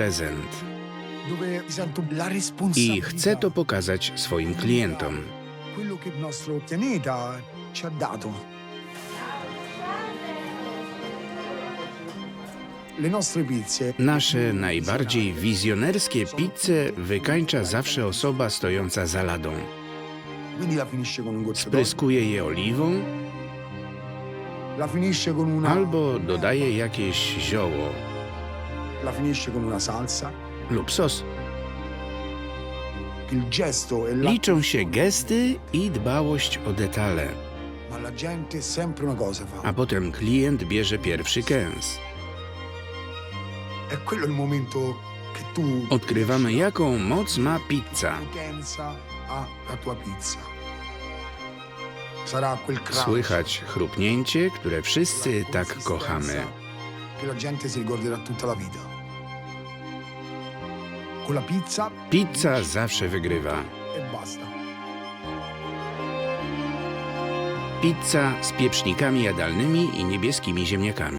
prezent. I chcę to pokazać swoim klientom. Nasze najbardziej wizjonerskie pizze wykańcza zawsze osoba stojąca za ladą. Spryskuje je oliwą albo dodaje jakieś zioło la finisce con una salsa. lub sos. Il gesto e la Liczą się gesty i dbałość o detale, ma la gente sempre una cosa fa. a potem klient bierze pierwszy kęs. È quello il momento che tu Odkrywamy, jaką moc ma pizza. potenza ha la tua pizza. Sarà quel Słychać chrupnięcie, które wszyscy tak kochamy. Che la gente si ricorderà tutta la vita. Con la pizza Pizza zawsze wygrywa. e basta. Pizza z piecznikami jadalnymi i niebieskimi ziemniakami.